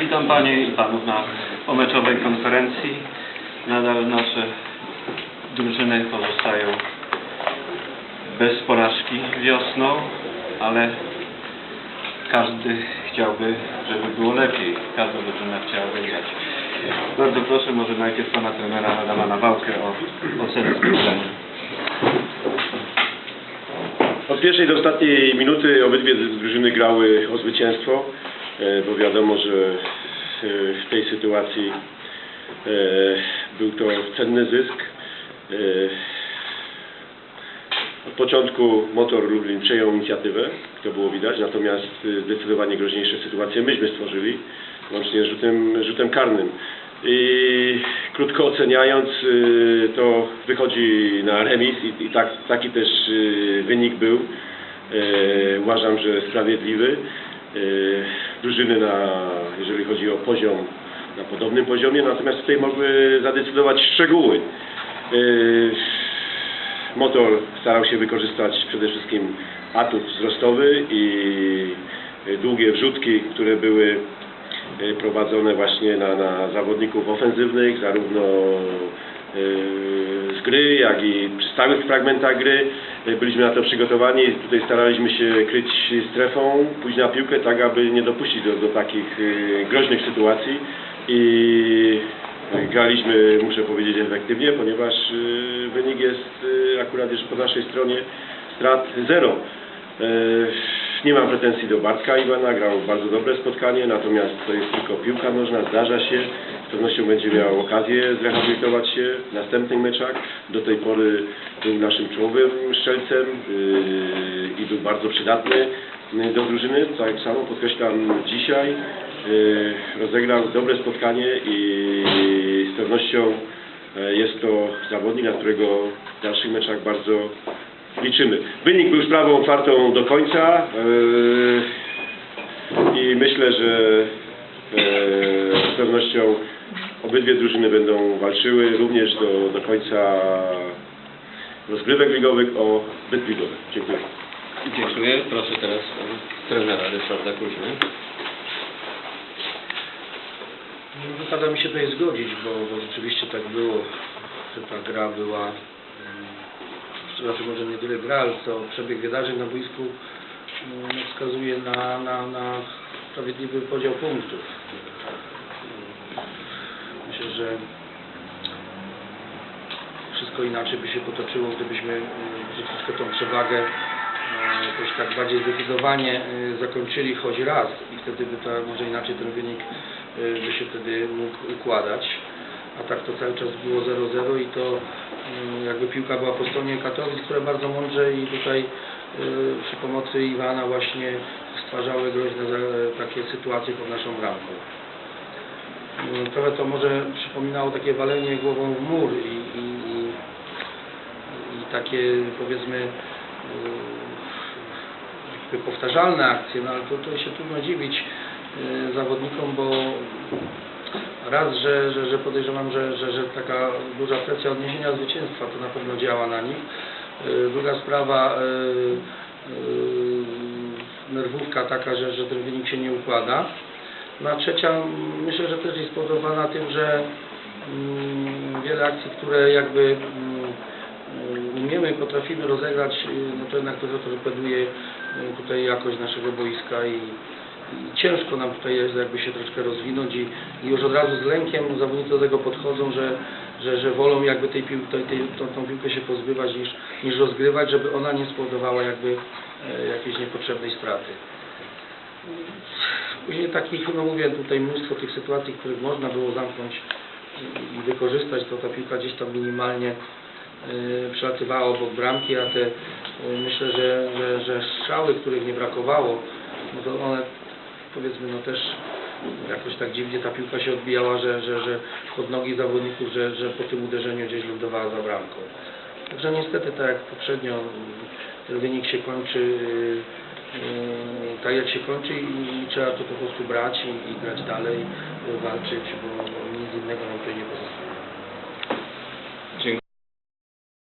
Witam Panie i Panów na pomeczowej konferencji. Nadal nasze drużyny pozostają bez porażki wiosną, ale każdy chciałby, żeby było lepiej. Każda drużyna chciała wygrać. Bardzo proszę, może najpierw Pana trenera Adama Nawałkę o ocenę spotkania. Od pierwszej do ostatniej minuty obydwie drużyny grały o zwycięstwo, bo wiadomo, że e, w tej sytuacji e, był to cenny zysk. E, Od początku Motor Lublin przejął inicjatywę, to było widać, natomiast e, zdecydowanie groźniejsze sytuacje myśmy stworzyli, łącznie z rzutem, rzutem karnym. I krótko oceniając, to wychodzi na remis i, i tak, taki też wynik był. Uważam, że sprawiedliwy. Drużyny, na, jeżeli chodzi o poziom, na podobnym poziomie, natomiast tutaj mogły zadecydować szczegóły. Y, Motor starał się wykorzystać przede wszystkim atut wzrostowy i długie wrzutki, które były e, prowadzone właśnie na, na zawodników ofensywnych, zarówno z gry, jak i przy stałych fragmentach gry. E, Byliśmy na to przygotowani i tutaj staraliśmy się kryć strefą, pójść na piłkę, tak aby nie dopuścić do, do takich e, groźnych sytuacji i graliśmy, muszę powiedzieć, efektywnie, ponieważ e, wynik jest akurat już po naszej stronie strat zero. Nie mam pretensji do Bartka Iwana, grał bardzo dobre spotkanie, natomiast to jest tylko piłka nożna, zdarza się. Z pewnością będzie miał okazję zrehabilitować się w następnych meczach. Do tej pory był naszym czołowym strzelcem yy, i był bardzo przydatny yy, do drużyny. Tak samo podkreślam dzisiaj. Yy, Rozegrał dobre spotkanie i z pewnością jest to zawodnik, na którego w dalszych meczach bardzo liczymy. Wynik był sprawą otwartą do końca yy, i myślę, że yy, z pewnością obydwie drużyny będą walczyły również do, do końca rozgrywek ligowych o byt ligowy. Dziękuję. Dziękuję. Proszę teraz trenera Ryszarda Kuźmy. No, Wypada mi się tutaj zgodzić, bo, bo rzeczywiście tak było, że ta gra była, mm, znaczy może nie tyle gra, ale co przebieg wydarzeń na boisku mm, no, wskazuje na, na, na sprawiedliwy podział punktów. Myślę, że wszystko inaczej by się potoczyło, gdybyśmy mm, troszeczkę tą przewagę jakoś tak bardziej zdecydowanie e, zakończyli choć raz i wtedy by to może inaczej ten wynik e, by się wtedy mógł układać. A tak to cały czas było 0-0 i to mm, jakby piłka była po stronie Katowic, które bardzo mądrze i tutaj e, przy pomocy Iwana właśnie stwarzały groźne za- takie sytuacje pod naszą bramką. Mm, Trochę to może przypominało takie walenie głową w mur i, i, i, takie powiedzmy jakby powtarzalne akcje, no ale to się trudno dziwić yy, zawodnikom, bo raz, że, że, że podejrzewam, że, że, że taka duża presja odniesienia zwycięstwa to na pewno działa na nich. Yy, Druga sprawa, yy, yy, nerwówka taka, że, że ten wynik się nie układa. No a trzecia, myślę, że też jest spowodowana tym, że mm, wiele akcji, które jakby mm, mm, umiemy, potrafimy rozegrać, y, no to jednak to torpeduje y, tutaj jakość naszego boiska i ciężko nam tutaj jest jakby się troszkę rozwinąć i, i już od razu z lękiem zawodnicy do tego podchodzą, że, że, że wolą jakby tej pił, tej, tej, tą, tą piłkę się pozbywać niż, niż rozgrywać, żeby ona nie spowodowała jakby e, jakiejś niepotrzebnej straty. Później takich, no mówię, tutaj mnóstwo tych sytuacji, których można było zamknąć i- wykorzystać, to ta piłka gdzieś tam minimalnie y, przelatywała obok bramki, a te y, myślę, że, że, że strzały, których nie brakowało, no to one powiedzmy no też jakoś tak dziwnie ta piłka się odbijała, że, że, że pod nogi zawodników, że, że po tym uderzeniu gdzieś lądowała za bramką. Także niestety tak jak poprzednio ten wynik się kończy y, y, tak jak się kończy i, trzeba to po prostu brać i, i grać dalej, walczyć, bo, bo nic innego nam tutaj nie pozostaje.